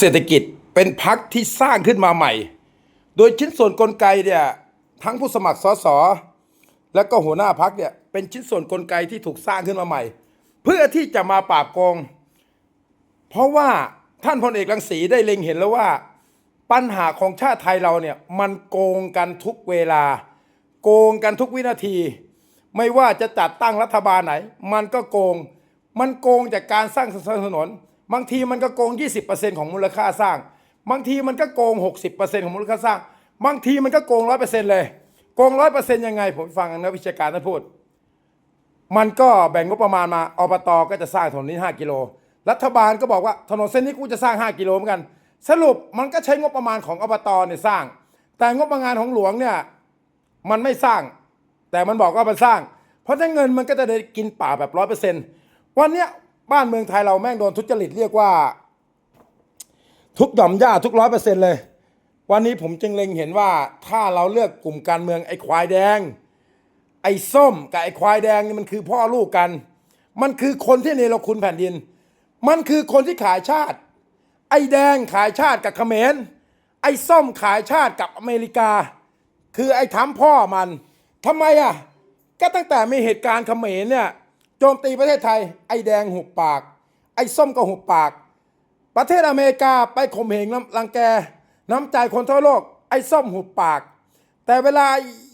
เศรษฐกิจเป็นพักที่สร้างขึ้นมาใหม่ โดยชิ้นส่วนกลไกเนี่ยทั้งผู้สมัครสสและก็หัวหน้าพักเนี่ยเป็นชิ้นส่วนกลไกที่ถูกสร้างขึ้นมาใหม่ เพื่อที่จะมาปราบโกง เพราะว่าท่านพลเอกรังสีได้เล็งเห็นแล้วว่า ปัญหาของชาติไทยเราเนี่ยมันโกงกันทุกเวลา โกงกันทุกวินาที ไม่ว่าจะจัดตั้งรัฐบาลไหน มันก็โกง มันโกงจากการสร้างถนน บางทีมันก็โกง 20%ของมูลค่าสร้าง บางทีมันก็โกง 60%ของมูลค่าสร้าง บางทีมันก็โกง 100%เลย โกง 100%ยังไง ผมฟังนักวิชาการท่านพูด มันก็แบ่งงบประมาณมาอบตก็จะสร้างถนนนี้ 5 กิโล รัฐบาลก็บอกว่าถนนเส้นนี้กูจะสร้าง 5 กิโลเหมือนกัน สรุปมันก็ใช้งบประมาณของอบตเนี่ยสร้าง แต่งบประมาณของหลวงเนี่ยมันไม่สร้าง แต่มันบอกว่ามันสร้าง เพราะถ้าเงินมันก็จะได้กินป่าแบบร้อยเปอร์เซ็นต์วันเนี้ย บ้านเมืองไทยเราแม่งโดนทุจริตเรียกว่า ทุกหย่อมย่าทุกร้อยเปอร์เซ็นต์เลย วันนี้ผมจึงเล็งเห็นว่าถ้าเราเลือกกลุ่มการเมืองไอ้ควายแดง ไอ้ส้มกับไอ้ควายแดงนี่มันคือพ่อลูกกัน มันคือคนที่เนรคุณแผ่นดิน มันคือคนที่ขายชาติ ไอ้แดงขายชาติกับเขมรไอ้ส้มขายชาติกับอเมริกา คือไอ้ทำพ่อมันทำไมอะก็ตั้งแต่มีเหตุการณ์เขมรเนี่ย โจมตีประเทศไทย ไอ้แดงหุบปาก ไอ้ส้มก็หุบปาก ประเทศอเมริกาไปข่มเหงรังแก น้ำใจคนทั่วโลก ไอ้ส้มหุบปาก แต่เวลา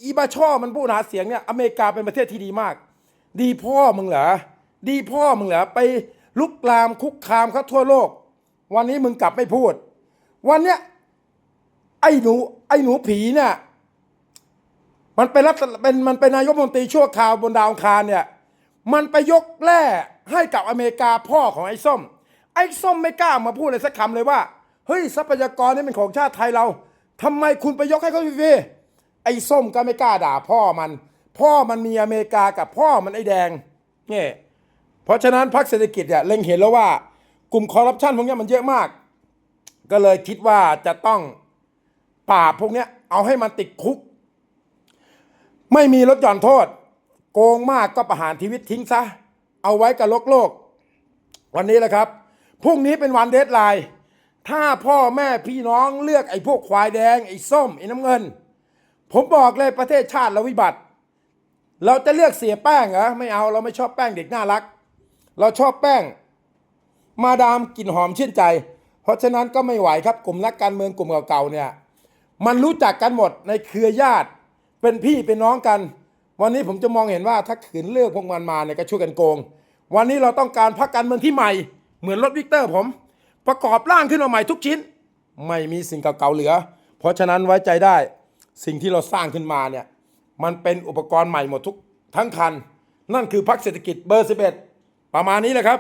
อีบาช่อมันพูดหาเสียงเนี่ยอเมริกาเป็นประเทศที่ดีมาก ดีพ่อมึงเหรอดีพ่อมึงเหรอไปลุกลามคุกคามเขาทั่วโลก วันนี้มึงกลับไม่พูด วันเนี้ยไอ้หนูไอ้หนูผีเนี่ยมันเป็นรัฐเป็นมันเป็นนายกรัฐมนตรีชั่วคราวบนดาวอังคารเนี่ย มันไปยกแร่ให้กับอเมริกาพ่อของไอ้ส้ม ไอ้ส้มไม่กล้ามาพูดเลยสักคำเลยว่า เฮ้ยทรัพยากรนี่เป็นของชาติไทยเราทำไมคุณไปยกให้เขาฟรีๆไอ้ส้มก็ไม่กล้าด่าพ่อมัน พ่อมันมีอเมริกากับพ่อมันไอ้แดงเนี่ยเพราะฉะนั้นพรรคเศรษฐกิจเนี่ยเล็งเห็นแล้วว่ากลุ่มคอร์รัปชันพวกนี้มันเยอะมาก ก็เลยคิดว่าจะต้องปราบพวกนี้เอาให้มันติดคุก ไม่มีลดหย่อนโทษ โกงมากก็ประหารชีวิตทิ้งซะ เอาไว้กับโลกโลก วันนี้แหละครับพรุ่งนี้เป็นวันเดทไลน์ถ้าพ่อแม่พี่น้องเลือกไอ้พวกควายแดง ไอ้ส้มไอ้น้ำเงิน ผมบอกเลยประเทศชาติเราวิบัติ เราจะเลือกเสียแป้งเหรอไม่เอาเราไม่ชอบแป้งเด็กน่ารัก เราชอบแป้ง มาดามกลิ่นหอมชื่นใจ เพราะฉะนั้นก็ไม่ไหวครับกลุ่มนักการเมืองกลุ่มเก่าๆเนี่ย มันรู้จักกันหมดในเครือญาติ เป็นพี่เป็นน้องกัน วันนี้ผมจะมองเห็นว่าถ้าขืนเลือกพวกมันมาเนี่ยก็ช่วยกันโกง วันนี้เราต้องการพรรคการเมืองที่ใหม่ เหมือนรถวิกเตอร์ผม ประกอบร่างขึ้นมาใหม่ทุกชิ้น ไม่มีสิ่งเก่าๆเหลือ เพราะฉะนั้นไว้ใจได้สิ่งที่เราสร้างขึ้นมาเนี่ยมันเป็นอุปกรณ์ใหม่หมดทุกทั้งคัน นั่นคือพรรคเศรษฐกิจเบอร์ 11 ประมาณนี้แหละครับ